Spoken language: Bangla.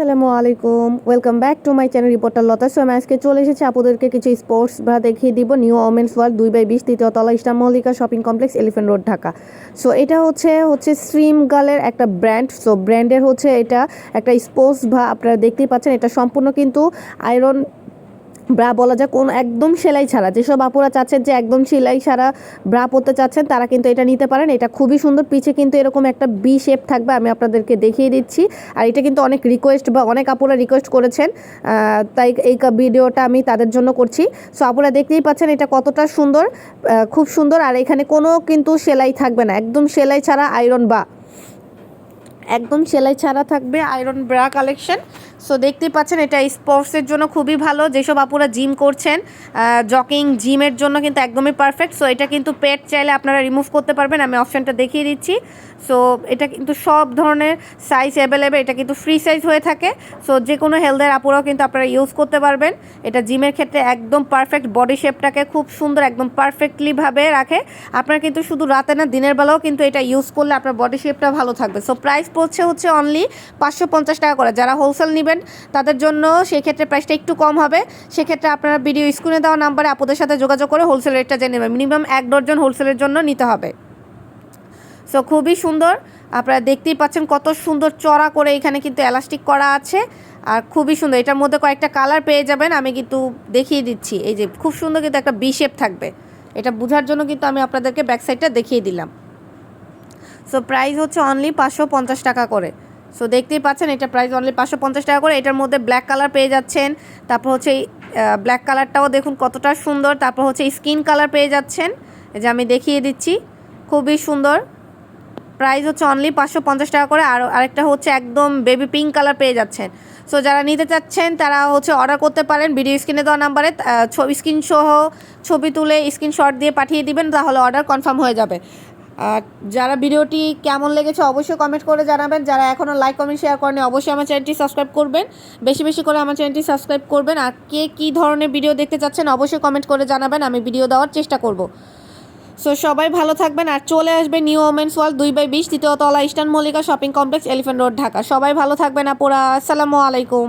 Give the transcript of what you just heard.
আসসালামু আলাইকুম। Welcome back to my channel reporter Lata so আমি আজকে চলে এসেছে আপনাদেরকে কিছু স্পোর্টস বা দেখিয়ে দিব নিউ ওমেন্স ওয়ার্ল্ড দুই বাই বিশ, তৃতীয় তলা Eastern Mallika shopping complex Elephant Road Dhaka. So এটা হচ্ছে হচ্ছে স্ট্রিম গালের একটা ব্র্যান্ড সো ব্র্যান্ডের হচ্ছে এটা একটা স্পোর্টস বা আপনারা দেখতেই পাচ্ছেন, এটা সম্পূর্ণ কিন্তু আয়রন ব্রা বলা যায় কোন একদম সেলাই ছাড়া। যেসব আপুরা চাচ্ছেন যে একদম সেলাই ছাড়া ব্রা পরতে চাচ্ছেন, তারা কিন্তু এটা নিতে পারেন। এটা খুবই সুন্দর। পিছে কিন্তু এরকম একটা বি শেপ থাকবে, আমি আপনাদেরকে দেখিয়ে দিচ্ছি। আর এটা কিন্তু অনেক রিকোয়েস্ট বা অনেক আপুরা রিকোয়েস্ট করেছেন। তাই এই ভিডিওটা আমি তাদের জন্য করছি। সো আপুরা দেখতেই পাচ্ছেন এটা কতটা সুন্দর খুব সুন্দর। আর এখানে কোনো কিন্তু সেলাই থাকবে না। একদম সেলাই ছাড়া আয়রন বা। একদম সেলাই ছাড়া থাকবে আয়রন ব্রা কালেকশন সো দেখতেই পাচ্ছেন, এটা স্পোর্টসের জন্য খুবই ভালো। যেসব আপুরা জিম করছেন জকিং জিমের জন্য কিন্তু একদমই পারফেক্ট সো এটা কিন্তু পেট চাইলে আপনারা রিমুভ করতে পারবেন। আমি অপশানটা দেখিয়ে দিচ্ছি। সো এটা কিন্তু সব ধরনের সাইজ অ্যাভেলেবেল এটা কিন্তু ফ্রি সাইজ হয়ে থাকে। সো যে কোনো হেলথের আপুরাও কিন্তু আপনারা ইউজ করতে পারবেন। এটা জিমের ক্ষেত্রে একদম পারফেক্ট বডি শেপটাকে খুব সুন্দর, একদম পারফেক্টলিভাবে রাখে। আপনারা কিন্তু শুধু রাতে না, দিনের বেলাও কিন্তু এটা ইউজ করলে আপনার বডি শেপটা ভালো থাকবে। সো প্রাইস পড়ছে হচ্ছে অনলি পাঁচশো পঞ্চাশ টাকা করে। যারা হোলসেল নেবেন, তাদের জন্য সেক্ষেত্রে প্রাইসটা একটু কম হবে। সেক্ষেত্রে আপনারা ভিডিও স্ক্রিনে দেওয়া নাম্বারে আপুদের সাথে যোগাযোগ করে হোলসেল রেটটা জেনে নেবেন। মিনিমাম এক ডজন হোলসেলের জন্য নিতে হবে। সো খুবই সুন্দর। আপনারা দেখতেই পাচ্ছেন কত সুন্দর চড়া করে এখানে কিন্তু এলাস্টিক করা আছে। আর খুবই সুন্দর। এটার মধ্যে কয়েকটা কালার পেয়ে যাবেন। আমি কিন্তু দেখিয়ে দিচ্ছি। এই যে খুব সুন্দর কিন্তু একটা বি শেপ থাকবে। এটা বোঝার জন্য কিন্তু আমি আপনাদেরকে ব্যাক সাইডটা দেখিয়ে দিলাম। সো প্রাইস হচ্ছে অনলি পাঁচশো পঞ্চাশ টাকা করে। সো দেখতেই পাচ্ছেন, এটা প্রাইস অনলি পাঁচশো পঞ্চাশ টাকা করে। এটার মধ্যে ব্ল্যাক কালার পেয়ে যাচ্ছেন। তারপর হচ্ছে এই ব্ল্যাক কালারটাও দেখুন কতটা সুন্দর। তারপর হচ্ছে স্কিন কালার পেয়ে যাচ্ছেন। যে আমি দেখিয়ে দিচ্ছি, খুবই সুন্দর। প্রাইস হচ্ছে অনলি পাঁচশো পঞ্চাশ টাকা করে। আর আরেকটা হচ্ছে একদম বেবি পিঙ্ক কালার পেয়ে যাচ্ছেন। সো যারা নিতে চাচ্ছেন, তারা হচ্ছে অর্ডার করতে পারেন। ভিডিও স্ক্রিনে দেওয়া নাম্বারে ছবি স্ক্রিন সহ ছবি তুলে স্ক্রিনশট দিয়ে পাঠিয়ে দিবেন, তাহলে অর্ডার কনফার্ম হয়ে যাবে। আর যারা ভিডিওটি কেমন লেগেছে অবশ্যই কমেন্ট করে জানাবেন। যারা এখনও লাইক কমেন্ট শেয়ার করেনি অবশ্যই আমার চ্যানেলটি সাবস্ক্রাইব করবেন। বেশি বেশি করে আমার চ্যানেলটি সাবস্ক্রাইব করবেন। আর কে কী ধরনের ভিডিও দেখতে চাচ্ছেন অবশ্যই কমেন্ট করে জানাবেন। আমি ভিডিও দেওয়ার চেষ্টা করব। সো সবাই ভালো থাকবেন। আর চলে আসবে নিউ ওমেন্স ওয়ার্ল্ড দুই বাই বিশ তৃতীয় তলা Eastern Mallika shopping complex Elephant Road Dhaka. সবাই ভালো থাকবেন, আপুরা। আসসালামু আলাইকুম।